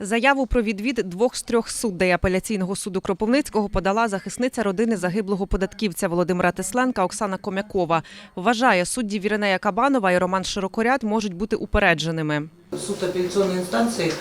Заяву про відвід двох з трьох суддей апеляційного суду Кропивницького подала захисниця родини загиблого податківця Володимира Тесленка Оксана Комякова. Вважає, судді Віренея Кабанова і Роман Широкоряд можуть бути упередженими. Суд апеляційної инстанции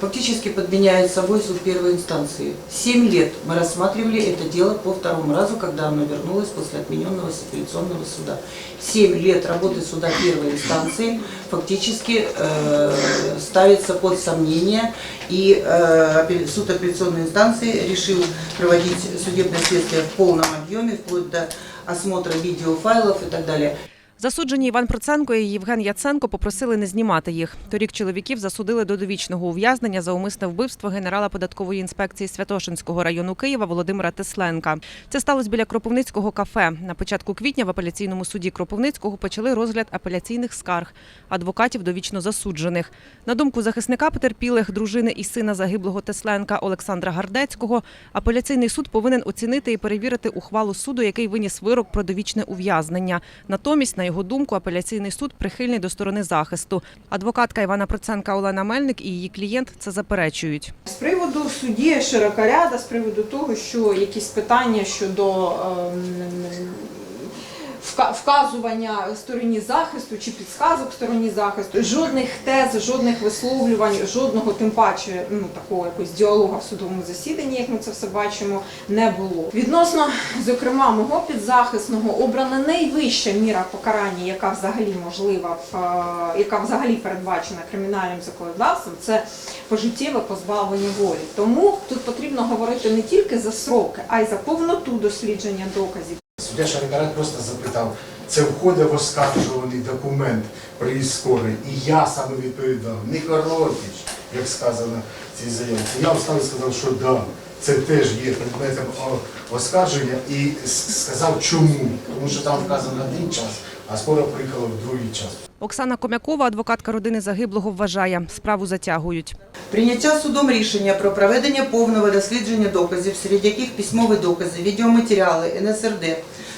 фактически подменяет собой суд первой инстанции. Семь лет мы рассматривали это дело по второму разу, когда оно вернулось после отмененного апелляционного суда. Семь лет работы суда первой инстанции фактически э, ставится под сомнение, и э, суд апелляционной инстанции решил проводить судебное следствие в полном объеме, вплоть до осмотра видеофайлов и так далее. Засуджені Іван Проценко і Євген Яценко попросили не знімати їх. Торік чоловіків засудили до довічного ув'язнення за умисне вбивство генерала податкової інспекції Святошинського району Києва Володимира Тесленка. Це сталося біля Кропивницького кафе. На початку квітня в апеляційному суді Кропивницького почали розгляд апеляційних скарг адвокатів довічно засуджених. На думку захисника потерпілих, дружини і сина загиблого Тесленка Олександра Гардецького, апеляційний суд повинен оцінити і перевірити ухвалу суду, який виніс вирок про довічне ув'язнення. Натомість, на його думку, апеляційний суд прихильний до сторони захисту. Адвокатка Івана Проценка Олена Мельник і її клієнт це заперечують. З приводу судді широкоряда, з приводу того, що якісь питання щодо ем, вказування стороні захисту чи підсказок стороні захисту, жодних тез, жодних висловлювань, жодного тим паче ну такого якогось діалогу в судовому засіданні, як ми це все бачимо, не було. Відносно, зокрема, мого підзахисного обрана найвища міра покарання, яка взагалі можлива, е, яка взагалі передбачена кримінальним законодавством, це пожиттєве позбавлення волі. Тому тут потрібно говорити не тільки за сроки, а й за повноту дослідження доказів. Суддя Шарикарат просто запитав, це входить в оскаржуваний документ при скорий. І я саме відповідав, не коротич, як сказано в цій заявці. Я встав і сказав, що да, це теж є предметом оскарження і сказав чому. Тому що там вказано один час, а скоро приїхала в другий час. Оксана Комякова, адвокатка родини загиблого, вважає, справу затягують. Прийняття судом рішення про проведення повного дослідження доказів, серед яких письмові докази, відеоматеріали, НСРД,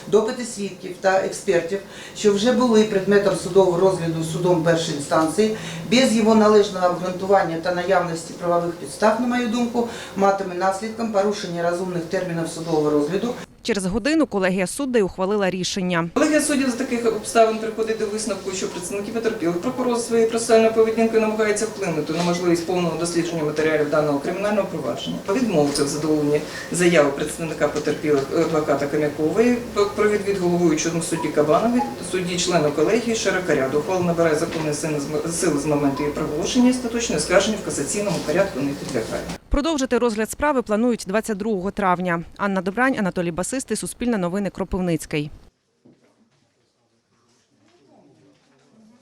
допити свідків та експертів, що вже були предметом судового розгляду судом першої інстанції, без його належного обґрунтування та наявності правових підстав, на мою думку, матиме наслідком порушення розумних термінів судового розгляду, Через годину колегія суддей ухвалила рішення. Колегія суддів з таких обставин приходить до висновку, що представники потерпілих прокурор своєю процесуальною поведінкою намагається вплинути на можливість повного дослідження матеріалів даного кримінального провадження. Відмовити в задоволенні заяви представника потерпілих е, адвоката Кам'якової про відвід головуючому судді Кабанові, судді члену колегії Широкаряду. Ухвала набирає законної сили з- моменту її проголошення і остаточне скарження в касаційному порядку не підлягає. Продовжити розгляд справи планують 22 травня. Анна Добрань, Анатолій Басистий, Суспільне новини Кропивницький.